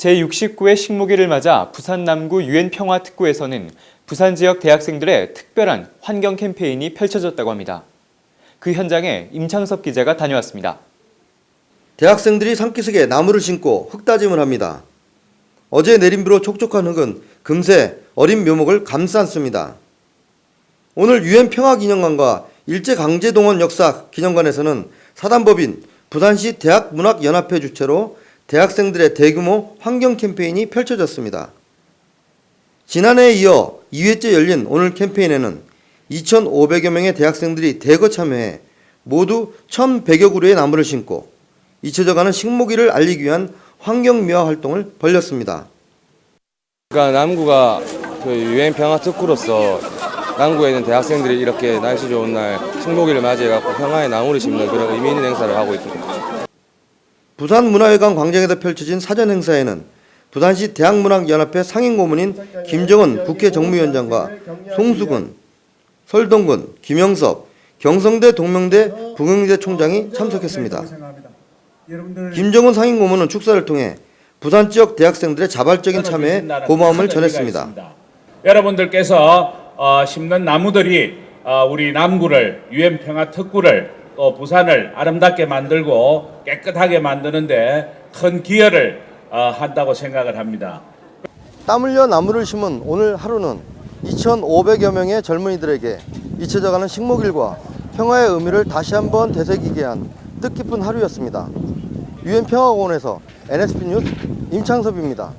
제69회 식목일을 맞아 부산 남구 유엔 평화 특구에서는 부산 지역 대학생들의 특별한 환경 캠페인이 펼쳐졌다고 합니다. 그 현장에 임창섭 기자가 다녀왔습니다. 대학생들이 산기슭에 나무를 심고 흙다짐을 합니다. 어제 내린 비로 촉촉한 흙은 금세 어린 묘목을 감싸안습니다. 오늘 유엔 평화 기념관과 일제 강제 동원 역사 기념관에서는 사단법인 부산시 대학문학연합회 주최로 대학생들의 대규모 환경 캠페인이 펼쳐졌습니다. 지난해에 이어 2회째 열린 오늘 캠페인에는 2,500여 명의 대학생들이 대거 참여해 모두 1,100여 그루의 나무를 심고 잊혀져가는 식목일을 알리기 위한 환경미화 활동을 벌였습니다. 그러니까 남구가 그 유엔 평화 특구로서 남구에 있는 대학생들이 이렇게 날씨 좋은 날 식목일을 맞이해갖고 평화의 나무를 심는 그런 의미 있는 행사를 하고 있습니다. 부산문화회관 광장에서 펼쳐진 사전 행사에는 부산시 대학문학연합회 상임고문인 김정은 국회 정무위원장과 송수근, 설동근, 김영섭, 경성대 동명대 부경대 총장이 참석했습니다. 김정은 상임고문은 축사를 통해 부산 지역 대학생들의 자발적인 참여에 고마움을 전했습니다. 여러분들께서 어, 심는 나무들이 어, 우리 남구를 유엔 평화 특구를 또 부산을 아름답게 만들고 깨끗하게 만드는데 큰 기여를 어, 한다고 생각을 합니다. 땀 흘려 나무를 심은 오늘 하루는 2,500여 명의 젊은이들에게 잊혀져가는 식목일과 평화의 의미를 다시 한번 되새기게 한 뜻깊은 하루였습니다. 유엔 평화공원에서 NSP 뉴스 임창섭입니다.